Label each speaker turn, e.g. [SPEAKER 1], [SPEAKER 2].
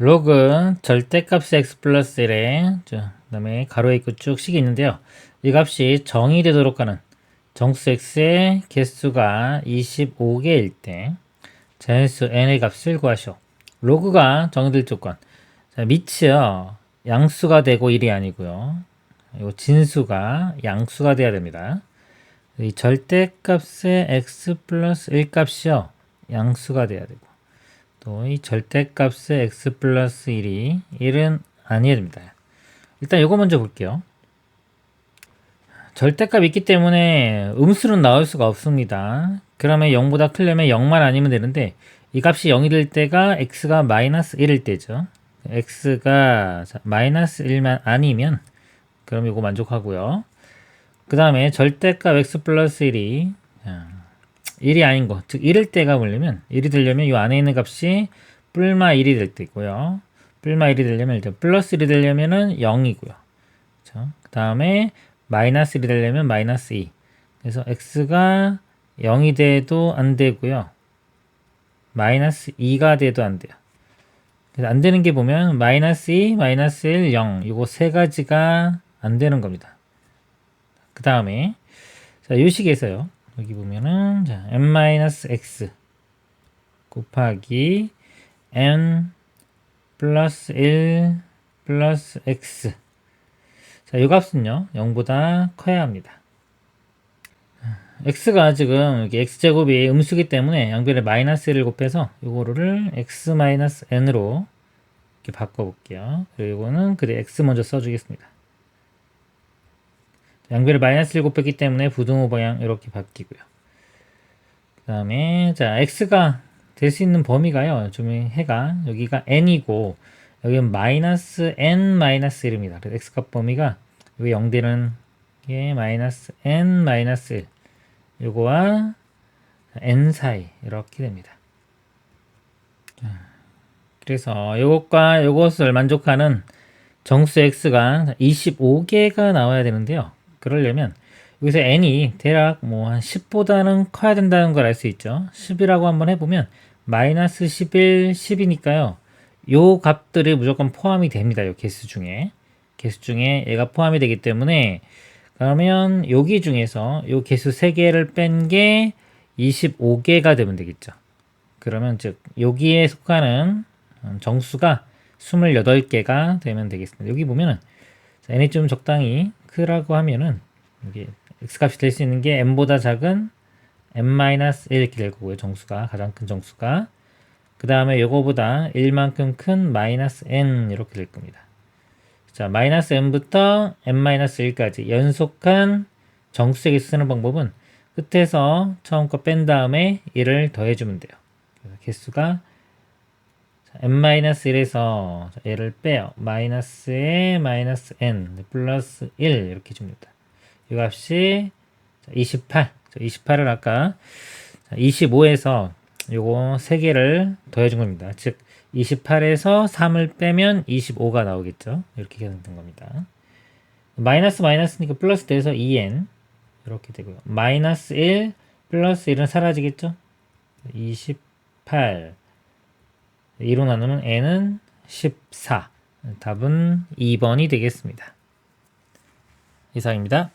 [SPEAKER 1] 로그 절대값 x 플러스 1에 그 다음에 가로에 있고 쭉 식이 있는데요. 이 값이 정의되도록 하는 정수 x의 개수가 25개일 때 자연수 n의 값을 구하시오. 로그가 정의될 조건. 자, 밑이요. 양수가 되고 1이 아니고요. 이 진수가 양수가 돼야 됩니다. 이 절대값의 x 플러스 1 값이요. 양수가 돼야 되고 또이 절대값의 x 플러스 1이 1은 아니어야 됩니다. 일단 이거 먼저 볼게요. 절대값 있기 때문에 음수는 나올 수가 없습니다. 그러면 0보다 크려면 0만 아니면 되는데 이 값이 0이 될 때가 x가 마이너스 1일 때죠. x가 자, 마이너스 1만 아니면 그럼 이거 만족하고요. 그 다음에 절대값 x 플러스 1이 1이 아닌 거, 즉 1일 때가 뭐냐면 1이 되려면 이 안에 있는 값이 뿔마 1이 될 때고요. 뿔마 1이 되려면 일단 플러스 1이 되려면은 0이고요. 그렇죠? 그 다음에 마이너스 1이 되려면 마이너스 2. 그래서 x가 0이 돼도 안 되고요. 마이너스 2가 돼도 안 돼요. 그래서 안 되는 게 보면 마이너스 2, 마이너스 1, 0 이거 세 가지가 안 되는 겁니다. 그 다음에 자, 이 식에서요. 여기 보면은 자, n-x 곱하기 n 플러스 1 플러스 x 자, 이 값은요. 0보다 커야 합니다. x가 지금 여기 x제곱이 음수기 때문에 양변에 마이너스 1을 곱해서 이거를 x 마이너스 n으로 이렇게 바꿔볼게요. 그리고 이거는 그대 x 먼저 써주겠습니다. 양변에 마이너스 1 곱했기 때문에 부등호 방향 이렇게 바뀌고요. 그 다음에 자 x가 될 수 있는 범위가요. 좀 해가 여기가 n이고 여기는 마이너스 n 마이너스 1입니다. 그래서 x값 범위가 여기 0되는 게 마이너스 n 마이너스 1 요거와 n 사이 이렇게 됩니다. 그래서 요것과 요것을 만족하는 정수 x가 25개가 나와야 되는데요. 그러려면 여기서 n이 대략 뭐 한 10보다는 커야 된다는 걸 알 수 있죠. 10이라고 한번 해보면 마이너스 11, 10이니까요. 요 값들이 무조건 포함이 됩니다. 요 개수 중에. 개수 중에 얘가 포함이 되기 때문에 그러면 여기 중에서 요 개수 3개를 뺀 게 25개가 되면 되겠죠. 그러면 즉 여기에 속하는 정수가 28개가 되면 되겠습니다. 여기 보면은 n이 좀 적당히 크라고 하면은 여기 x값이 될 수 있는 게 n보다 작은 n-1 이렇게 될 거고요. 정수가 가장 큰 정수가 그 다음에 요거보다 1만큼 큰 마이너스 n 이렇게 될 겁니다. 자, 마이너스 n부터 n-1까지 연속한 정수에게 쓰는 방법은 끝에서 처음 거 뺀 다음에 1을 더해주면 돼요. 개수가 n-1에서 얘를 빼요. 마이너스에 마이너스 n 플러스 1 이렇게 줍니다. 이 값이 28. 28을 아까 25에서 요거 3개를 더해준 겁니다. 즉 28에서 3을 빼면 25가 나오겠죠. 이렇게 계산된 겁니다. 마이너스 마이너스니까 플러스 돼서 2n 이렇게 되고요. 마이너스 1 플러스 1은 사라지겠죠. 28 2로 나누면 n은 14 답은 2번이 되겠습니다. 이상입니다.